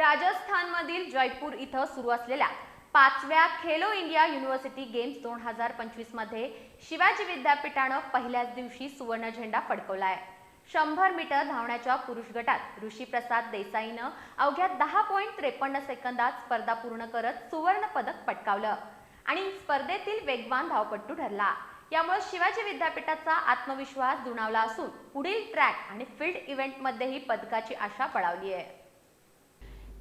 राजस्थानमधील जयपूर इथं सुरू असलेल्या पाचव्या खेलो इंडिया युनिव्हर्सिटी गेम्स दोन हजार पंचवीसमध्ये शिवाजी विद्यापीठानं पहिल्याच दिवशी सुवर्ण झेंडा फडकवलाय. शंभर मीटर धावण्याच्या पुरुष गटात ऋषी प्रसाद देसाईनं अवघ्या दहा पॉईंट त्रेपन्न सेकंदात स्पर्धा पूर्ण करत सुवर्ण पदक पटकावलं आणि स्पर्धेतील वेगवान धावपट्टू ठरला. यामुळे शिवाजी विद्यापीठाचा आत्मविश्वास दुणावला असून पुढील ट्रॅक आणि फील्ड इव्हेंटमध्येही पदकाची आशा पळावली आहे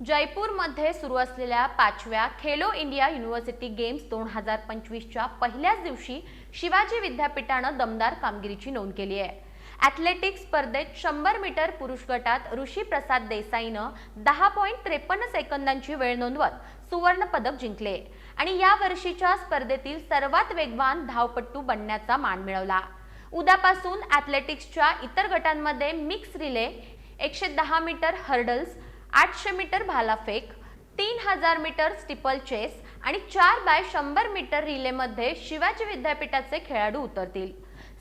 जयपूरमध्ये सुरू असलेल्या पाचव्या खेलो इंडिया युनिव्हर्सिटी गेम्स दोन हजार पंचवीसच्या पहिल्याच दिवशी शिवाजी विद्यापीठानं दमदार कामगिरीची नोंद केली आहे. ॲथलेटिक्स स्पर्धेत शंभर मीटर पुरुष गटात ऋषी प्रसाद देसाईनं दहा पॉईंट त्रेपन्न सेकंदांची वेळ नोंदवत सुवर्णपदक जिंकले आणि या वर्षीच्या स्पर्धेतील सर्वात वेगवान धावपट्टू बनण्याचा मान मिळवला. उद्यापासून ॲथलेटिक्सच्या इतर गटांमध्ये मिक्स रिले एकशे दहा मीटर हर्डल्स आठशे मीटर भालाफेक तीन हजार मीटर स्टिपल चेस आणि चार बाय शंभर मीटर रिलेमध्ये शिवाजी विद्यापीठाचे खेळाडू उतरतील.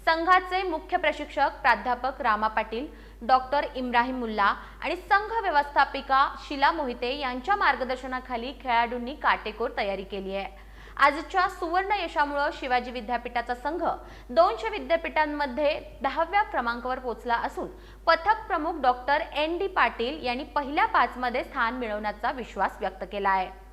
संघाचे मुख्य प्रशिक्षक प्राध्यापक रामा पाटील डॉक्टर इब्राहिम मुल्ला आणि संघ व्यवस्थापिका शिला मोहिते यांच्या मार्गदर्शनाखाली खेळाडूंनी काटेकोर तयारी केली आहे. आजच्या सुवर्ण यशामुळे शिवाजी विद्यापीठाचा संघ दोनशे विद्यापीठांमध्ये दहाव्या क्रमांकावर पोहोचला असून पथक प्रमुख डॉक्टर एन डी पाटील यांनी पहिल्या पाचमध्ये स्थान मिळवण्याचा विश्वास व्यक्त केला आहे.